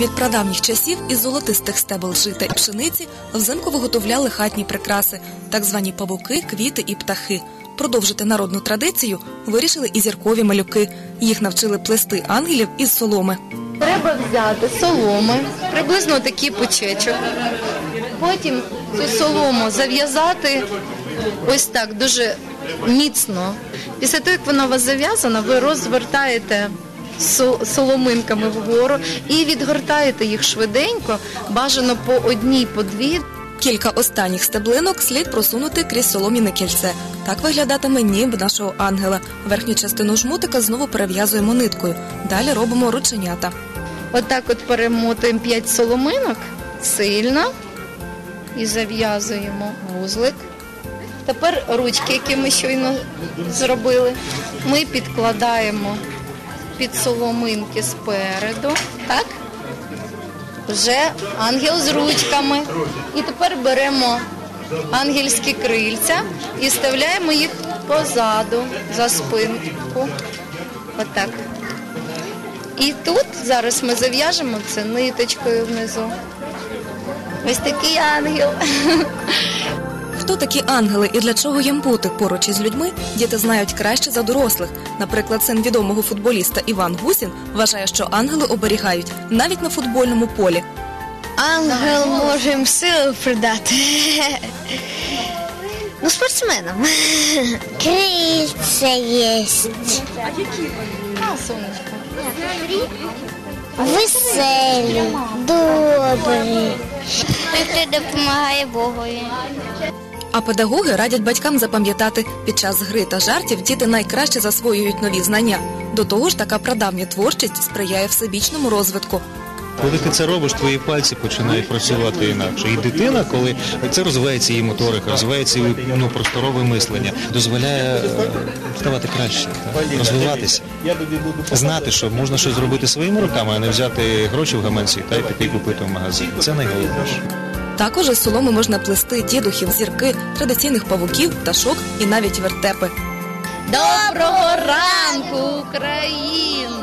Від прадавніх часів із золотистих стебел жита і пшениці взимку виготовляли хатні прикраси, так звані павуки, квіти і птахи. Продовжити народну традицію вирішили і зіркові малюки. Їх навчили плести ангелів із соломи. Треба взяти соломи, приблизно такий пучечок. Потім цю солому зав'язати ось так дуже міцно. Після того, як вона у вас зав'язана, ви розвертаєте соломинками вгору і відгортаєте їх швиденько, бажано по одній, по дві. Кілька останніх стеблинок слід просунути крізь солом'яне кільце. Так виглядатиме німб нашого ангела. Верхню частину жмутика знову перев'язуємо ниткою. Далі робимо рученята. Отак от перемотуємо 5 соломинок сильно і зав'язуємо вузлик. Тепер ручки, які ми щойно зробили, ми підкладаємо під соломинки спереду. Так? Вже ангел з ручками. І тепер беремо ангельські крильця і вставляємо їх позаду, за спинку. Отак. І тут зараз ми зав'яжемо це ниточкою внизу. Ось такий ангел. Хто такі ангели і для чого їм бути поруч із людьми, діти знають краще за дорослих. Наприклад, син відомого футболіста Іван Гусін вважає, що ангели оберігають навіть на футбольному полі. Ангел може їм сили придати. Ну, спортсменам. Крильця є. А, сонечко. Веселі, добрі. Хто допомагає Богові. А педагоги радять батькам запам'ятати, під час гри та жартів діти найкраще засвоюють нові знання. До того ж, така прадавня творчість сприяє всебічному розвитку. Коли ти це робиш, твої пальці починають працювати інакше. І дитина, коли це розвивається її моторика, розвивається її ну, просторове мислення, дозволяє е, ставати краще, розвиватися, знати, що можна щось зробити своїми руками, а не взяти гроші в гаманці та й піти купити в магазин. Це найголовніше. Також із соломи можна плести дідухів, зірки, традиційних павуків, пташок і навіть вертепи. Доброго ранку, Україна!